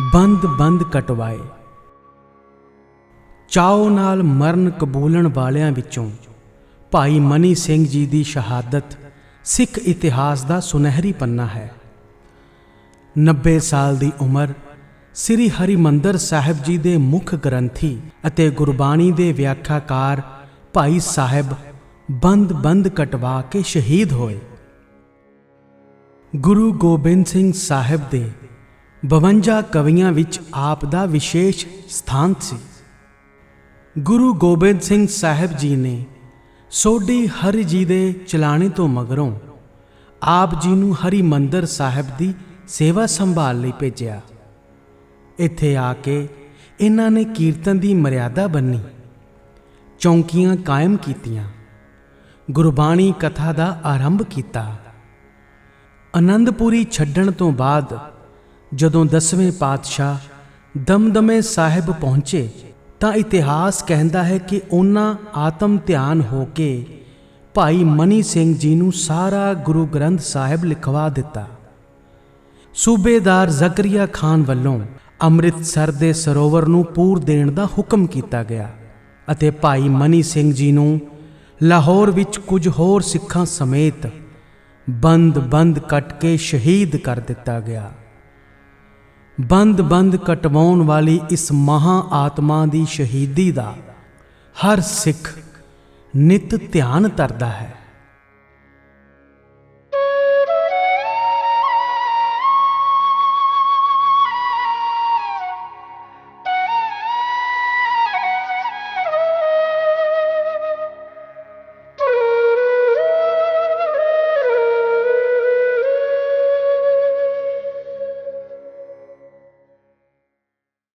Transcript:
ਬੰਦ ਬੰਦ ਕਟਵਾਏ। ਚਾਉ ਨਾਲ ਮਰਨ ਕਬੂਲਣ ਵਾਲਿਆਂ ਵਿੱਚੋਂ ਭਾਈ ਮਨੀ ਸਿੰਘ ਜੀ ਦੀ ਸ਼ਹਾਦਤ ਸਿੱਖ ਇਤਿਹਾਸ ਦਾ ਸੁਨਹਿਰੀ ਪੰਨਾ ਹੈ। 90 ਸਾਲ ਦੀ ਉਮਰ ਸ੍ਰੀ ਹਰਿਮੰਦਰ ਸਾਹਿਬ ਜੀ ਦੇ ਮੁੱਖ ਗ੍ਰੰਥੀ ਅਤੇ ਗੁਰਬਾਣੀ ਦੇ ਵਿਆਖਿਆਕਾਰ ਭਾਈ ਸਾਹਿਬ ਬੰਦ ਬੰਦ ਕਟਵਾ ਕੇ ਸ਼ਹੀਦ ਹੋਏ। ਗੁਰੂ ਗੋਬਿੰਦ ਸਿੰਘ ਸਾਹਿਬ ਦੇ 52 ਕਵੀਆਂ ਵਿੱਚ ਆਪ ਦਾ ਵਿਸ਼ੇਸ਼ ਸਥਾਨ ਸੀ। ਗੁਰੂ ਗੋਬਿੰਦ ਸਿੰਘ ਸਾਹਿਬ ਜੀ ਨੇ ਸੋਢੀ ਹਰਿ ਜੀ ਦੇ ਚਲਾਣੇ ਤੋਂ ਮਗਰੋਂ ਆਪ ਜੀ ਨੂੰ ਹਰੀ ਮੰਦਰ ਸਾਹਿਬ ਦੀ ਸੇਵਾ ਸੰਭਾਲ ਲਈ ਭੇਜਿਆ। ਇੱਥੇ ਆ ਕੇ ਇਹਨਾਂ ਨੇ ਕੀਰਤਨ ਦੀ ਮਰਿਆਦਾ ਬੰਨੀ, ਚੌਂਕੀਆਂ ਕਾਇਮ ਕੀਤੀਆਂ, ਗੁਰਬਾਣੀ ਕਥਾ ਦਾ ਆਰੰਭ ਕੀਤਾ। ਅਨੰਦਪੁਰੀ ਛੱਡਣ ਤੋਂ ਬਾਅਦ ਜਦੋਂ ਦਸਵੇਂ ਪਾਤਸ਼ਾਹ ਦਮਦਮੇ ਸਾਹਿਬ ਪਹੁੰਚੇ ਤਾਂ ਇਤਿਹਾਸ ਕਹਿੰਦਾ ਹੈ ਕਿ ਉਹਨਾਂ ਆਤਮ ਧਿਆਨ ਹੋ ਕੇ ਭਾਈ ਮਨੀ ਸਿੰਘ ਜੀ ਨੂੰ ਸਾਰਾ ਗੁਰੂ ਗ੍ਰੰਥ ਸਾਹਿਬ ਲਿਖਵਾ ਦਿੱਤਾ। ਸੂਬੇਦਾਰ ਜ਼ਕਰੀਆ ਖਾਨ ਵੱਲੋਂ ਅੰਮ੍ਰਿਤਸਰ ਦੇ ਸਰੋਵਰ ਨੂੰ ਪੂਰ ਦੇਣ ਦਾ ਹੁਕਮ ਕੀਤਾ ਗਿਆ ਅਤੇ ਭਾਈ ਮਨੀ ਸਿੰਘ ਜੀ ਨੂੰ ਲਾਹੌਰ ਵਿੱਚ ਕੁਝ ਹੋਰ ਸਿੱਖਾਂ ਸਮੇਤ ਬੰਦ-ਬੰਦ ਕੱਟ ਕੇ ਸ਼ਹੀਦ ਕਰ ਦਿੱਤਾ ਗਿਆ। ਬੰਦ-ਬੰਦ ਕਟਵਾਉਣ ਵਾਲੀ ਇਸ ਮਹਾ ਆਤਮਾ ਦੀ ਸ਼ਹੀਦੀ ਦਾ ਹਰ ਸਿੱਖ ਨਿਤ ਧਿਆਨ ਧਰਦਾ ਹੈ।